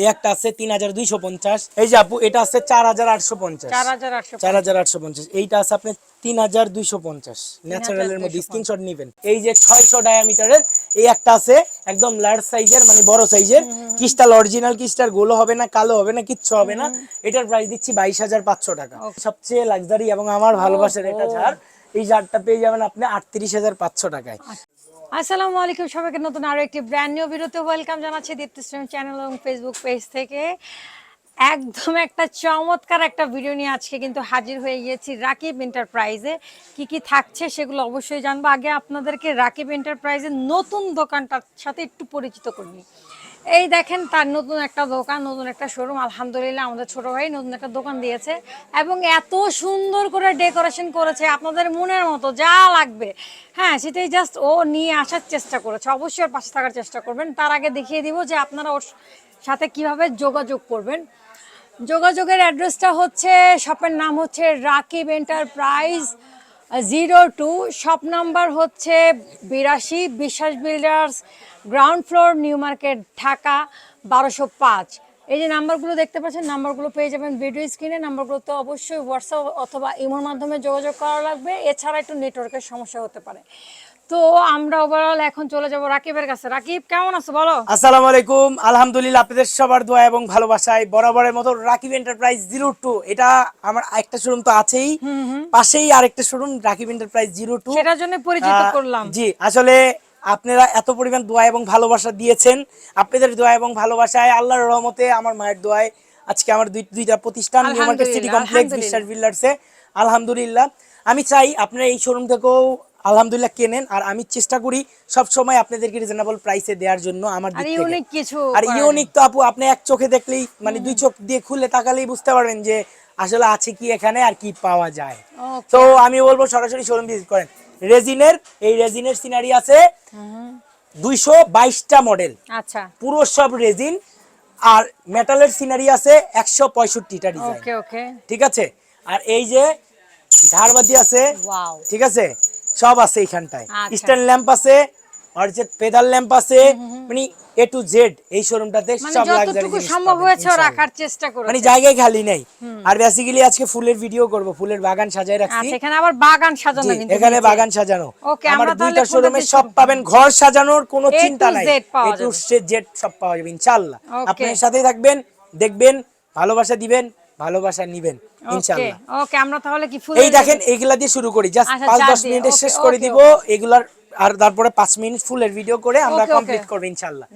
এই একটা আছে তিন হাজার দুইশো পঞ্চাশ। এই যে আপু এটা আছে চার হাজার আটশো পঞ্চাশ। চার হাজার আটশো পঞ্চাশ। এইটা আছে আপনার তিন হাজার দুইশো পঞ্চাশ। ন্যাচারালের মধ্যে স্ক্রিনশট নিবেন। এই যে ছয়শো ডায়ামিটারের এই একটা আছে একদম লার্জ সাইজের মানে বড় সাইজের কিস্টাল অরিজিনাল কিস্টার গোলো হবে না কালো হবে না কিচ্ছু হবে না। এটার প্রাইস দিচ্ছি বাইশ হাজার পাঁচশো টাকা। সবচেয়ে লাক্সারি এবং আমার ভালোবাসার এটা ঝাড় এই ঝাড়টা পেয়ে যাবেন আপনি আটত্রিশ হাজার পাঁচশো টাকায়। আসসালামু আলাইকুম সবাইকে নতুন আরও একটি ব্র্যান্ড নিউ ভিডিওতে ওয়েলকাম জানাচ্ছি দীপ্তি চ্যানেল এবং ফেসবুক পেজ থেকে। একদম একটা চমৎকার একটা ভিডিও নিয়ে আজকে কিন্তু হাজির হয়ে গিয়েছি রাকিব এন্টারপ্রাইজে কি কি থাকছে সেগুলো অবশ্যই জানব। আগে আপনাদেরকে রাকিব এন্টারপ্রাইজের নতুন দোকানটার সাথে একটু পরিচিত করি। এই দেখেন তার নতুন একটা দোকান, নতুন একটা শোরুম আলহামদুলিল্লাহ আমাদের ছোট ভাই নতুন একটা দোকান দিয়েছে এবং এত সুন্দর করে ডেকোরেশন করেছে, আপনাদের মনের মতো যা লাগবে। হ্যাঁ সেটাই জাস্ট ও নিয়ে আসার চেষ্টা করেছে, অবশ্যই পাশে থাকার চেষ্টা করবেন। তার আগে দেখিয়ে দিব যে আপনারা ওর সাথে কীভাবে যোগাযোগ করবেন। যোগাযোগের অ্যাড্রেসটা হচ্ছে শপের নাম হচ্ছে Rakib enterprise zero two shop number হচ্ছে বিরাশি Biswas builders ground floor new market Dhaka বারোশো পাঁচ। এই যে নাম্বারগুলো দেখতে পাচ্ছেন নাম্বারগুলো পেয়ে যাবেন ভিডিও স্ক্রিনে নাম্বারগুলো তো অবশ্যই হোয়াটসঅ্যাপ অথবা ইমোর মাধ্যমে যোগাযোগ করা লাগবে। এছাড়া একটু নেটওয়ার্কের সমস্যা হতে পারে। তো আমরা ওভারঅল এখন চলে যাব রাকিবের কাছে। রাকিব কেমন আছো? বলো। আসসালামু আলাইকুম। আলহামদুলিল্লাহ আপনাদের সবার দোয়া এবং ভালোবাসায় বরাবরের মতো রাকিব এন্টারপ্রাইজ জিরো টু এটা আমার একটা শোরুম তো আছেই। পাশেই আরেকটা showroom Rakib enterprise zero two সেটার জন্য পরিচিত করলাম। জি আসলে আপনারা এত পরিমাণ দোয়া এবং ভালোবাসা দিয়েছেন। আপনাদের দোয়া এবং ভালোবাসায় আল্লাহর রহমতে আমার মায়ের দোয়ায় আজকে আমার দুই দুইটা প্রতিষ্ঠান নিউ মার্কেট সিটি কমপ্লেক্স বিশ্বাস বিল্ডার্সে আলহামদুলিল্লাহ। আমি চাই আপনারা এই শোরুম থেকেও আলহামদুলিল্লাহ কেনেন আর আমি চেষ্টা করি সব সময় আপনাদেরকে রিজনেবল প্রাইসে দেওয়ার জন্য আমার দিক থেকে। ইউনিক কিছু আর ইউনিক তো আপু আপনি এক চোখে দেখলেই মানে দুই চোখ দিয়ে খুলে তাকালেই বুঝতে পারবেন যে আসলে আছে কি এখানে আর কি পাওয়া যায়। তো আমি বলব সরাসরি শোরুম ভিজিট করেন। রেজিনের এই রেজিনের সিনারি আছে দুইশো বাইশটা মডেল আচ্ছা। পুরো সব রেজিন আর মেটালের সিনারি আছে একশো পঁয়ষট্টিটা ডিজাইন ওকে ওকে ঠিক আছে? আর এই যে ঝাড়বাতি আছে। ঠিক আছে? সব আছে এইখানটায়। আচ্ছা। স্ট্যান্ড ল্যাম্প আছে যে পেদাল ল্যাম্প আছে মানে এ টু জেড এই শোরুমটাতে মানে সব যতটুকু সম্ভব হয়েছে রাখার চেষ্টা মানে করেছে জায়গায় খালি নেই। আর বেসিক্যালি আজকে ফুলের ভিডিও করব ফুলের বাগান সাজায় রাখছি। আচ্ছা এখানে আবার বাগান সাজানো কিন্তু এখানে বাগান সাজানো। Okay, আমার দুইটা শোরুমে সব পাবেন ঘর সাজানোর কোনো চিন্তা নাই। এ টু জেড সব পাওয়া যাবে ইনশাআল্লাহ. আপনার সাথেই থাকবেন দেখবেন ভালোবাসা দিবেন ভালোবাসা নিবেন ইনশাআল্লাহ। ওকে আমরা তাহলে কি ফুল এই দেখেন এগুলা দিয়ে শুরু করি। জাস্ট আচ্ছা, পাঁচ যা দশ দিয়ে, মিনিটে শেষ করে দিব এগুলার আর তারপরে পাঁচ মিনিট ফুলের ভিডিও করে আমরা. কমপ্লিট করব ইনশাআল্লাহ।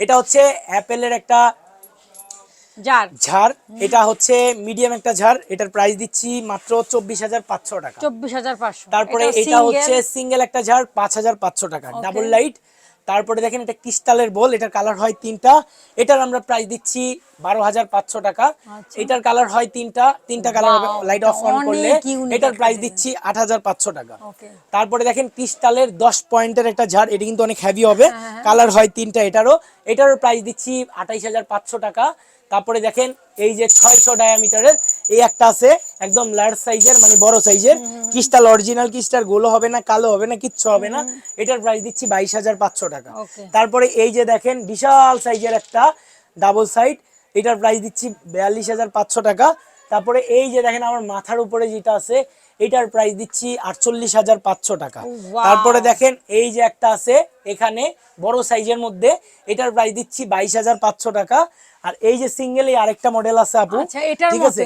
এটা হচ্ছে অ্যাপেলের একটা ঝাড়। এটা হচ্ছে মিডিয়াম একটা ঝাড়। এটার প্রাইস দিচ্ছি মাত্র চব্বিশ হাজার পাঁচশো টাকা। চব্বিশ হাজার পাঁচশো। তারপরে এটা হচ্ছে সিঙ্গেল একটা ঝাড় পাঁচ হাজার পাঁচশো টাকা। ডাবল লাইট তারপরে দেখেন এটা ক্রিস্টালের বল এটার কালার হয় তিনটা। এটার আমরা প্রাইস দিচ্ছি বারো হাজার পাঁচশো টাকা। এটার কালার হয় তিনটা তিনটা কালার হবে লাইট অফ অন করলে এটার প্রাইস দিচ্ছি আট হাজার পাঁচশো টাকা। তারপরে দেখেন ক্রিস্টালের দশ পয়েন্টের একটা ঝাড় এটা কিন্তু অনেক হেভি হবে। হ্যাঁ, কালার হয় তিনটা এটারও। এটারও প্রাইস দিচ্ছি আঠাইশ হাজার পাঁচশো টাকা। তারপরে দেখেন এই যে ছয়শো ডায়ামিটারের এই একটা আছে একদম লার্জ সাইজের মানে বড় সাইজের কিস্টাল অরিজিনাল কিস্টার গোলো হবে না কালো হবে না কিচ্ছু হবে না। এটার প্রাইস দিচ্ছি বাইশ হাজার পাঁচশো টাকা। তারপরে এই যে দেখেন বিশাল সাইজের একটা ডাবল সাইড এটার প্রাইস দিচ্ছি বিয়াল্লিশ হাজার পাঁচশো টাকা। তারপরে এই যে দেখেন আমার মাথার উপরে যেটা আছে এটার প্রাইস দিচ্ছি আটচল্লিশ হাজার পাঁচশো টাকা। তারপরে দেখেন এই যে একটা আছে এখানে বড় সাইজের মধ্যে এটার প্রাইস দিচ্ছি বাইশ হাজার পাঁচশো টাকা। আর এই যে সিঙ্গেল আরেকটা মডেল আছে আপু আচ্ছা, ঠিক আছে?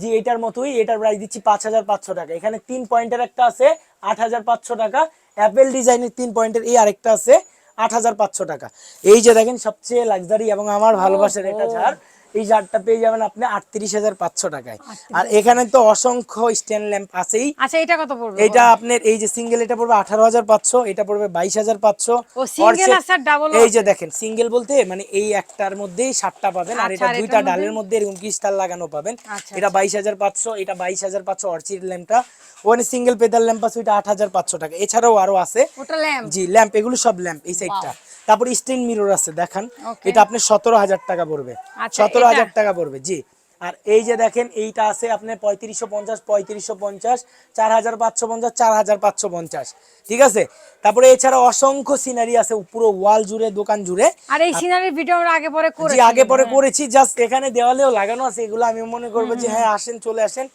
জি এটার মতোই এটার প্রাইস দিচ্ছি পাঁচ হাজার পাঁচশো টাকা। এখানে তিন পয়েন্টের একটা আছে আট হাজার পাঁচশো টাকা। অ্যাপেল ডিজাইনের তিন পয়েন্টের এই আরেকটা আছে আট হাজার পাঁচশো টাকা। এই যে দেখেন সবচেয়ে লাক্সারি এবং আমার ভালোবাসার এটা ঝাড়। এই ঝাড়টা পেয়ে যাবেন আপনি আটত্রিশ হাজার পাঁচশো টাকায়। আর এখানে তো অসংখ্য স্ট্যান্ড ল্যাম্প আছেই। আচ্ছা এটা কত পড়বে এটা আপনার এই যে সিঙ্গেল এটা পড়বে আঠারো হাজার পাঁচশো এটা পড়বে বাইশ হাজার পাঁচশো। এই যে দেখেন সিঙ্গেল বলতে মানে এই একটার মধ্যেই সাতটা পাবেন আর আচ্ছা, এটা দুইটা ডালের মধ্যে এরকম ক্রিস্টাল লাগানো পাবেন। আচ্ছা, এটা বাইশ হাজার পাঁচশো এটা বাইশ হাজার পাঁচশো অর্চিড ল্যাম্পটা। ওখানে সিঙ্গেল পেদার ল্যাম্প আছে ওইটা আট হাজার পাঁচশো টাকা। এছাড়াও আরও আছে। ল্যাম্প? জি ল্যাম্প এগুলো সব ল্যাম্প এই সাইডটা। তারপর স্টেন মিরর আছে দেখান। এটা আপনি সতেরো হাজার টাকা পড়বে। আচ্ছা, সতেরো হাজার টাকা পড়বে জি। আর এই যে দেখেন এইটা আছে আপনার পঁয়ত্রিশশো পঞ্চাশ পঁয়ত্রিশশো পঞ্চাশ চার হাজার পাঁচশো পঞ্চাশ চার হাজার পাঁচশো পঞ্চাশ। ঠিক আছে? তারপরে এছাড়া অসংখ্য সিনারি আছে পুরো ওয়াল জুড়ে দোকান জুড়ে। আর এই সিনারির ভিডিও আমরা আগে পরে করেছি আগে পরে করেছি জাস্ট এখানে দেওয়ালেও লাগানো আছে এগুলো আমি মনে করব যে হ্যাঁ আসেন চলে আসেন।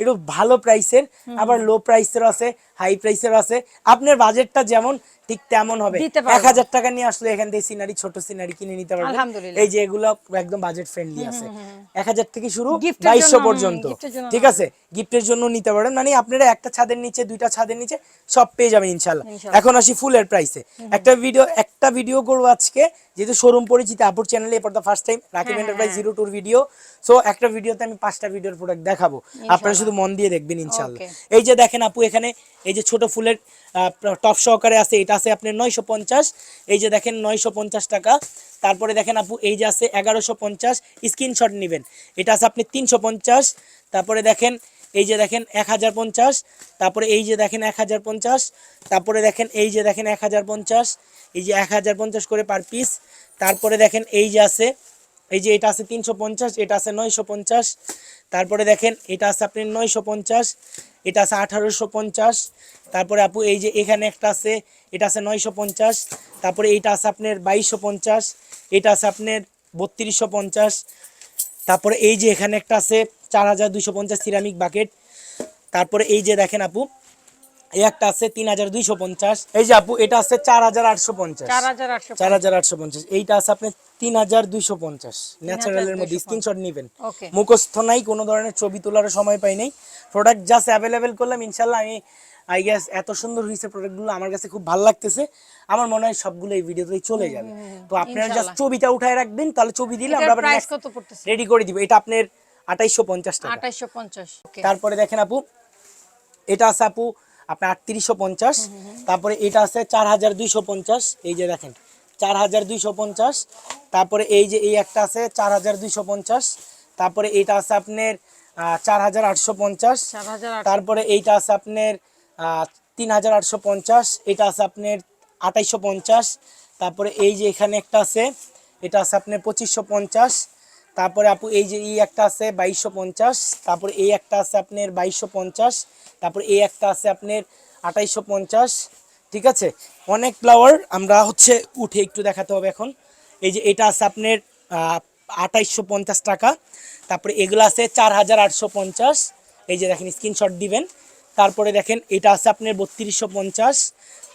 একটু ভালো প্রাইসের আবার লো প্রাইসের আছে। হাই প্রাইসের আছে। আপনার বাজেটটা যেমন ঠিক তেমন হবে। এক হাজার টাকা নিয়ে আসলে এখান থেকে সিনারি ছোট সিনারি কিনে নিতে পারবেন। আলহামদুলিল্লাহ। এই যে এগুলো একদম বাজেট ফ্রেন্ডলি আছে। এক হাজার থেকে শুরু বাইশশো পর্যন্ত। ঠিক আছে? গিফটের জন্য নিতে পারেন। মানে আপনারা একটা ছাদের নিচে দুইটা ছাদের নিচে সব পেয়ে যাবেন ইনশাল্লাহ। এখন আসি ফুলের প্রাইসে একটা ভিডিও একটা ভিডিও করব আজকে যেহেতু শোরুম পরিচিত আপুর চ্যানেলে এরপর the first time Rakib enterprise zero tour video so একটা ভিডিওতে আমি পাঁচটা ভিডিওর প্রোডাক্ট দেখাবো। আপনারা শুধু মন দিয়ে দেখবেন ইনশাল্লাহ এই যে দেখেন আপু এখানে এই যে ছোট ফুলের টপ সহকারে আছে, এটা আছে আপনার নয়শো পঞ্চাশ। এই যে দেখেন নয়শো পঞ্চাশ টাকা। তারপরে দেখেন আপু, এই যে আছে এগারোশো পঞ্চাশ, স্ক্রিনশট নেবেন। এটা আছে আপনি তিনশো পঞ্চাশ। তারপরে দেখেন, এই যে দেখেন এক হাজার পঞ্চাশ। তারপরে এই যে দেখেন এক হাজার পঞ্চাশ। তারপরে দেখেন, এই যে দেখেন এক হাজার পঞ্চাশ। এই যে এক হাজার পঞ্চাশ করে পার পিস। তারপরে দেখেন, এই যে আছে এই যে এটা আছে তিনশো পঞ্চাশ, এটা আছে নয়শো পঞ্চাশ। তারপরে দেখেন, এটা আছে আপনি নয়শো পঞ্চাশ, এটা আছে আঠারোশো পঞ্চাশ। তারপরে আপু, এই যে এখানে একটা আছে, এটা আছে নয়শো পঞ্চাশ। তারপরে এইটা আছে আপনার বাইশশো পঞ্চাশ, এটা আছে আপনার বত্রিশশো পঞ্চাশ। তারপরে এই যে এখানে একটা আছে, চার হাজার দুশো পঞ্চাশ সিরামিক বাকেট তারপরে এই যে দেখেন আপু এই একটা আছে তিন হাজার দুইশো পঞ্চাশ। এই যে আপু এটা আছে চার হাজার আটশো পঞ্চাশ। চার হাজার আটশো পঞ্চাশ। এইটা আছে আপনি তিন হাজার দুইশো পঞ্চাশ। ন্যাচারালের মধ্যে স্ক্রিনশট নেবেন। মুখস্থ নাই কোনো ধরনের ছবি তোলার সময় পাই নাই। প্রোডাক্ট জাস্ট অ্যাভেলেবেল করলাম ইনশাল্লাহ আমি আই গেস এত সুন্দর হয়েছে প্রোডাক্টগুলো আমার কাছে খুব ভালো লাগতেছে। আমার মনে হয় সবগুলো এই ভিডিওতেই চলে যাবে। তো আপনারা জাস্ট ছবিটা উঠায় রাখবেন তাহলে ছবি দিলে আমরা রেডি করে দিব। এটা আপনার আঠাইশশো পঞ্চাশ টাকা। আঠাইশশো পঞ্চাশ তারপরে দেখেন আপু এটা আছে আপু আপনার আটত্রিশশো পঞ্চাশ। তারপরে এটা আছে চার হাজার দুইশো পঞ্চাশ এই যে দেখেন চার হাজার দুইশো পঞ্চাশ। তারপরে এই যে এই একটা আছে চার হাজার দুইশো পঞ্চাশ। তারপরে এইটা আছে আপনার চার হাজার আটশো। পঞ্চাশ তারপরে এইটা আছে আপনার তিন হাজার আটশো পঞ্চাশ। এটা আছে আপনার আঠাইশশো পঞ্চাশ। তারপরে এই যে এখানে একটা আছে এটা আছে আপনার পঁচিশশো পঞ্চাশ। তারপরে আপু, এই যে এই একটা আছে বাইশশো পঞ্চাশ, তারপরে এই একটা আছে আপনার বাইশশো পঞ্চাশ, তারপরে এই একটা আছে আপনার আঠাইশশো পঞ্চাশ, ঠিক আছে? অনেক ফ্লাওয়ার আমরা হচ্ছে উঠে একটু দেখাতে হবে এখন। এই যে এটা আছে আপনার আঠাইশশো পঞ্চাশ টাকা, তারপরে এগুলো আছে চার হাজার আটশো পঞ্চাশ। এই যে দেখেন স্ক্রিনশট দিবেন। তারপরে দেখেন, এটা আছে আপনার বত্রিশশো পঞ্চাশ।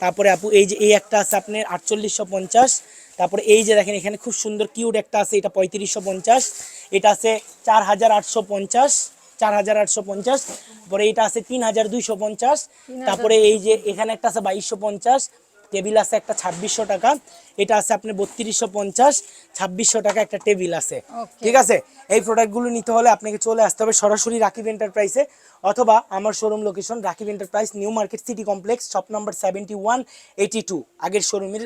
তারপরে আপু, এই যে এই একটা আছে আপনার আটচল্লিশশো পঞ্চাশ। তারপরে এই যে দেখেন এখানে খুব সুন্দর কিউট একটা আছে এটা পঁয়ত্রিশশো পঞ্চাশ এটা আছে চার হাজার আটশো পঞ্চাশ চার হাজার আটশো পঞ্চাশ তারপরে এইটা আছে তিন হাজার দুইশো পঞ্চাশ তারপরে এই যে এখানে একটা আছে বাইশশো পঞ্চাশ টেবিল আছে একটা ছাব্বিশশো টাকা এটা আছে আপনার বত্রিশশো পঞ্চাশ ছাব্বিশশো টাকা একটা টেবিল আছে। ঠিক আছে? এই প্রোডাক্টগুলো নিতে হলে আপনাকে চলে আসতে হবে সরাসরি রাকিব এন্টারপ্রাইসে অথবা আমার showroom location Rakib enterprise new market city complex shop number seventy one eighty two আগের শোরুমের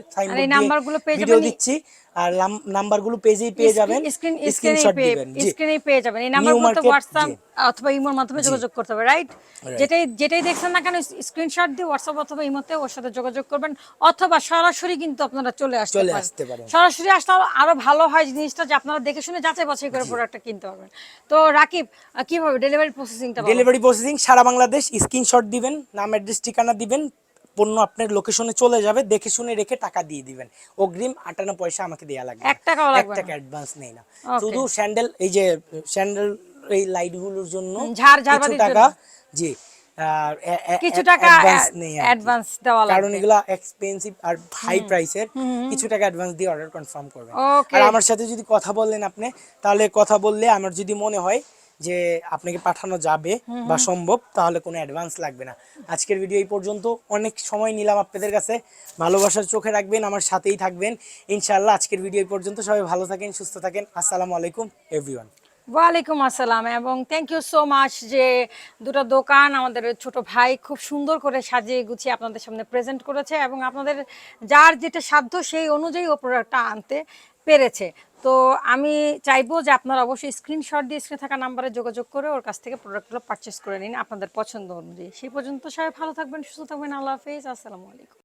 ভিডিও দিচ্ছি। আর নাম্বারগুলো পেজেই পেয়ে যাবেন। স্ক্রিনশট দিবেন। স্ক্রিনেই পেয়ে যাবেন। এই নাম্বারগুলো তো হোয়াটসঅ্যাপ অথবা ইমোর মাধ্যমে যোগাযোগ করতে হবে রাইট যেটাই যেটাই দেখছেন না কেন স্ক্রিনশট দিয়ে হোয়াটসঅ্যাপ অথবা ইমোতে ওর সাথে যোগাযোগ করবেন। অথবা সরাসরি কিন্তু আপনারা চলে আসতে চলে আসতে পারেন। সরাসরি আসলে আরো- ভালো হয় জিনিসটা যে আপনারা দেখে শুনে যাচাই বাছাই করে প্রোডাক্টটা কিনতে পারবেন। তো রাকিব কীভাবে ডেলিভারি প্রসেসিংটা ডেলিভারি প্রসেসিং সারা বাংলাদেশ স্ক্রিনশট দিবেন নাম অ্যাড্রেস ঠিকানা দিবেন পণ্য আপনার লোকেশনে চলে যাবে দেখে শুনে রেখে টাকা দিয়ে দিবেন। অগ্রিম আটান্ন পয়সা আমাকে দেয়া লাগবে। এক টাকাও এক। টাকা অ্যাডভান্স নেই না। শুধু স্যান্ডেল এই যে স্যান্ডেল এই লাইটগুলোর জন্য ঝাড় কিছু টাকা জি। কিছু টাকা। অ্যাডভান্স দেওয়া কারণ লাগবে এগুলা এক্সপেন্সিভ আর হাই প্রাইসের কিছু টাকা অ্যাডভান্স দিয়ে অর্ডার কনফার্ম করবেন। আর আমার সাথে যদি কথা বললেন আপনি তাহলে কথা বললে আমার যদি মনে হয় যে আপনাকে পাঠানো যাবে বা সম্ভব তাহলে কোনো অ্যাডভান্স লাগবে না। আজকের ভিডিও এই পর্যন্ত। অনেক সময় নিলাম আপনাদের কাছে। ভালোবাসার চোখে রাখবেন আমার সাথেই থাকবেন। ইনশাআল্লাহ আজকের ভিডিও এই পর্যন্ত। সবাই ভালো থাকেন সুস্থ থাকেন। আসসালামু আলাইকুম এভরিওয়ান ওয়ালাইকুম আসসালাম এবং থ্যাংক ইউ সো মাচ যে দুটো দোকান আমাদের ছোট ভাই খুব সুন্দর করে সাজিয়ে গুছিয়ে আপনাদের সামনে প্রেজেন্ট করেছে এবং আপনাদের যার যেটা সাধ্য সেই অনুযায়ী ও প্রোডাক্টটা আনতে পেরেছে। তো আমি চাইব যে আপনারা অবশ্যই স্ক্রিনশট দিয়ে স্ক্রিনে থাকা নাম্বারে যোগাযোগ করে ওর কাছ থেকে প্রোডাক্টগুলো পারচেস করে নিন আপনাদের পছন্দ অনুযায়ী। সেই পর্যন্ত সবাই ভালো থাকবেন, সুস্থ থাকবেন, আল্লাহ হাফিজ, আসসালামু আলাইকুম।